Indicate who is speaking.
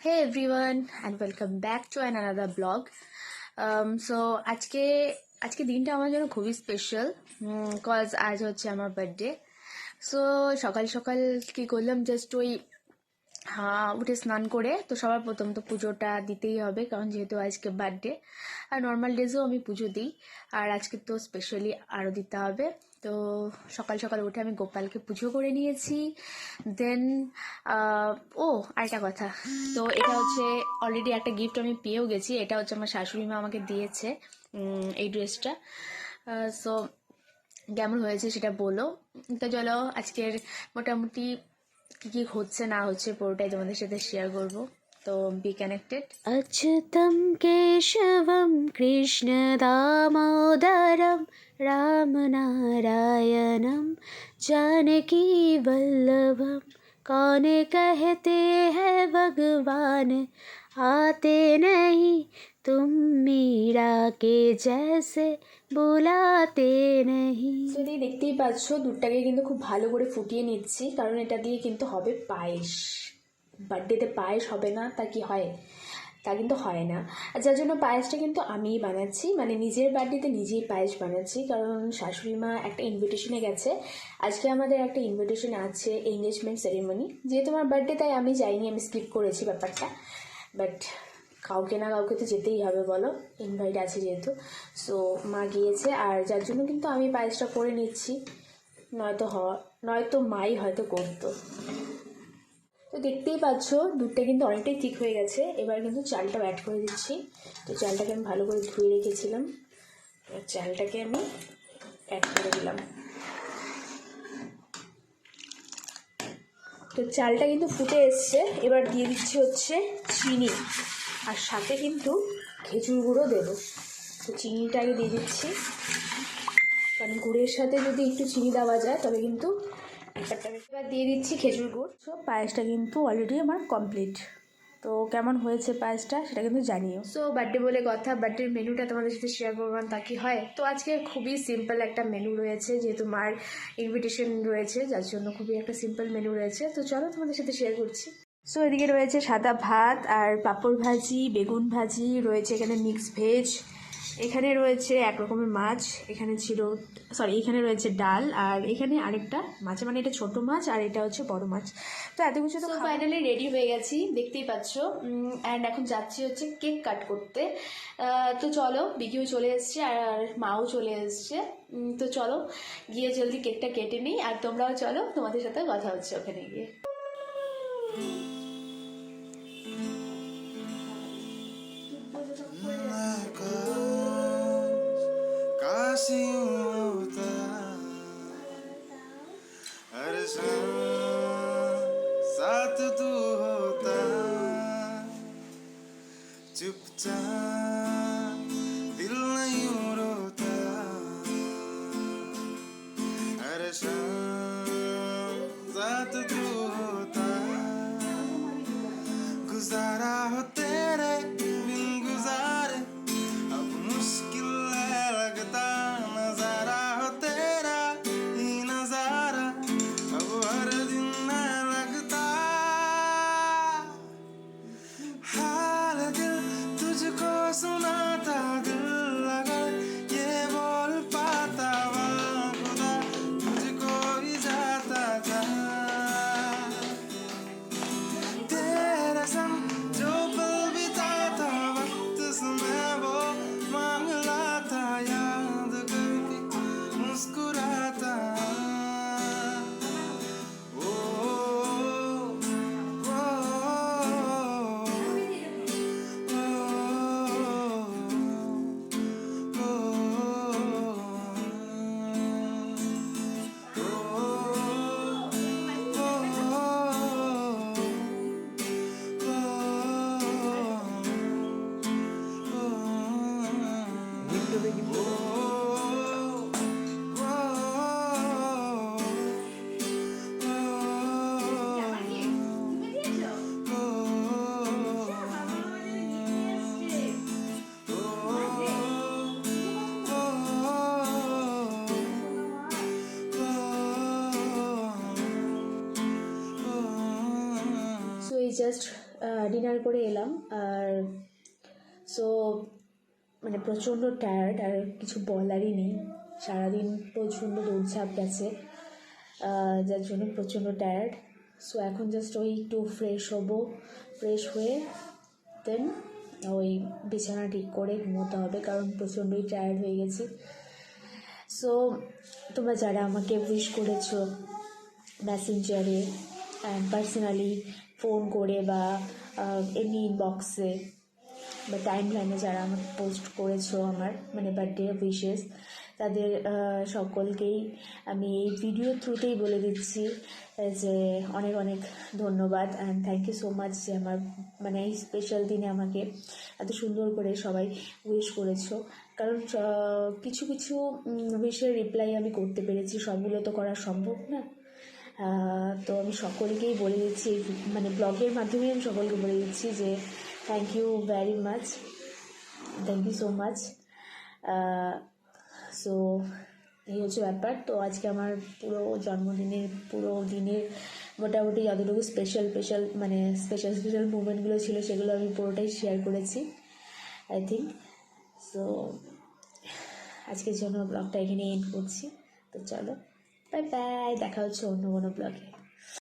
Speaker 1: Everyone and welcome back to an another blog. Um, so আজকে আজকে দিনটা আমার জন্য খুবই স্পেশাল কজ আজ হচ্ছে আমার বার্থডে সো সকাল সকাল কি করলাম জাস্ট ওই উঠে স্নান করে তো সবার প্রথম তো পুজোটা দিতেই হবে কারণ যেহেতু আজকে বার্থডে আর নর্মাল ডেজেও আমি পুজো দিই আর আজকে তো স্পেশালি আরও দিতে হবে তো সকাল সকাল উঠে আমি গোপালকে পুজো করে নিয়েছি। দেন ও, আরেকটা কথা। তো এটা হচ্ছে অলরেডি একটা গিফট আমি পেয়েও গেছি। এটা হচ্ছে আমার শাশুড়ি মা আমাকে দিয়েছে এই ড্রেসটা। সো কেমন হয়েছে সেটা বলো। তো চলো, আজকের মোটামুটি কী কী হচ্ছে না হচ্ছে পুরোটাই তোমাদের সাথে শেয়ার করব। তো বি কানেক্টেড
Speaker 2: অচ্যুতম কেশবম কৃষ্ণ দামোদরম रामनारायणं जानकीवल्लभं कौन कहते हैं भगवान आते नहीं तुम मीरा के जैसे बुलाते नहीं
Speaker 1: যদি দেখতেই পাচ্ছ দুধটাকে কিন্তু খুব ভালো করে ফুটিয়ে নিচ্ছি কারণ এটা দিয়ে কিন্তু হবে পায়েস বার্থডেতে পায়েস হবে না তা কি হয় তা কিন্তু হয় না। আর যার জন্য পায়েসটা কিন্তু আমিই বানাচ্ছি। মানে নিজের বার্থডেতে নিজেই পায়েস বানাচ্ছি। কারণ শাশুড়ি মা একটা ইনভিটেশনে গেছে। আজকে আমাদের একটা ইনভিটেশন আছে এঙ্গেজমেন্ট সেরেমনি যেহেতু আমার বার্থডে তাই আমি যাইনি, আমি স্কিপ করেছি ব্যাপারটা। বাট কাউকে না কাউকে তো যেতেই হবে, বলো? ইনভাইট আছে যেহেতু। সো মা গিয়েছে। আর যার জন্য কিন্তু আমি পায়েসটা করে নিচ্ছি। নয়তো হ, নয়তো মাই হয়তো করতো। তো দেখতেই পাচ্ছ, দুধটা কিন্তু অনেকটাই ঠিক হয়ে গেছে। এবার কিন্তু চালটাও অ্যাড করে দিচ্ছি। তো চালটাকে আমি ভালো করে ধুয়ে রেখেছিলাম। এবার চালটাকে আমি অ্যাড করে দিলাম। তো চালটা কিন্তু ফুটে এসছে। এবার দিয়ে দিচ্ছি হচ্ছে চিনি। আর সাথে কিন্তু খেজুর গুঁড়ো দেবো। তো চিনিটা আগে দিয়ে দিচ্ছি। কারণ গুড়ের সাথে যদি একটু চিনি দেওয়া যায়, তবে কিন্তু এবার দিয়ে দিচ্ছি খেজুর গুড়। সো পায়েসটা কিন্তু অলরেডি আমার কমপ্লিট তো কেমন হয়েছে পায়েসটা সেটা কিন্তু জানিও। সো বার্থডে বলে কথা বার্থডের মেনুটা তোমাদের সাথে শেয়ার করলাম তা কি হয়? তো আজকে খুবই সিম্পল একটা মেনু রয়েছে যেহেতু মার ইনভিটেশন রয়েছে যার জন্য খুবই একটা সিম্পল মেনু রয়েছে। তো চলো তোমাদের সাথে শেয়ার করছি। সো এদিকে রয়েছে সাদা ভাত আর পাঁপড় ভাজি বেগুন ভাজি রয়েছে এখানে মিক্স ভেজ এখানে রয়েছে এক রকমের মাছ এখানে ছিল সরি এখানে রয়েছে ডাল আর এখানে আরেকটা মাছ মানে এটা ছোট মাছ আর এটা হচ্ছে বড় মাছ। তো এত কিছু তো ফাইনালি রেডি হয়ে গেছি দেখতেই পাচ্ছ। অ্যান্ড এখন যাচ্ছি হচ্ছে কেক কাট করতে। তো চলো বিকিও চলে এসছে আর মাও চলে এসছে। তো চলো গিয়ে জলদি কেকটা কেটে নিই আর তোমরাও চলো তোমাদের সাথে কথা হচ্ছে ওখানে গিয়ে।
Speaker 3: होता हर तू होता दिल नहीं तू होता गुजारा हो
Speaker 1: জাস্ট ডিনার করে এলাম, আর সো মানে প্রচণ্ড টায়ার্ড আর কিছু বলারই নেই। সারাদিন প্রচণ্ড দৌড়ঝাঁপ গেছে যার জন্য প্রচণ্ড টায়ার্ড সো এখন জাস্ট ওই একটু ফ্রেশ হব ফ্রেশ হয়ে দেন ওই বিছানা ঠিক করে ঘুমোতে হবে, কারণ প্রচণ্ডই টায়ার্ড হয়ে গেছি। সো তোমরা যারা আমাকে উইশ করেছ মেসেঞ্জারে পার্সোনালি ফোন করে বা এমনি ইনবক্সে বা টাইম লাইনে যারা আমার পোস্ট করেছ আমার মানে বার্থডে উইশেস তাদের সকলকেই আমি এই ভিডিও থ্রুতেই বলে দিচ্ছি যে অনেক অনেক ধন্যবাদ and thank you so much যে আমার মানে এই স্পেশাল দিনে আমাকে এত সুন্দর করে সবাই উইশ করেছ। কারণ কিছু কিছু উইশের রিপ্লাই আমি করতে পেরেছি, সবগুলো তো করা সম্ভব না। তো আমি সকলকেই বলে দিচ্ছি মানে ব্লগের মাধ্যমে আমি সকলকে বলে দিচ্ছি যে thank you very much thank you so much so এই হচ্ছে ব্যাপার। তো আজকে আমার পুরো জন্মদিনের, পুরো দিনের মোটামুটি যতটুকু স্পেশাল স্পেশাল মানে স্পেশাল স্পেশাল মুমেন্টগুলো ছিল সেগুলো আমি পুরোটাই শেয়ার করেছি আই থিঙ্ক সো আজকের জন্য ব্লগটা এখানে এন্ড করছি। তো চলো। বাই বাই দেখা হচ্ছে অন্য কোনো ব্লগে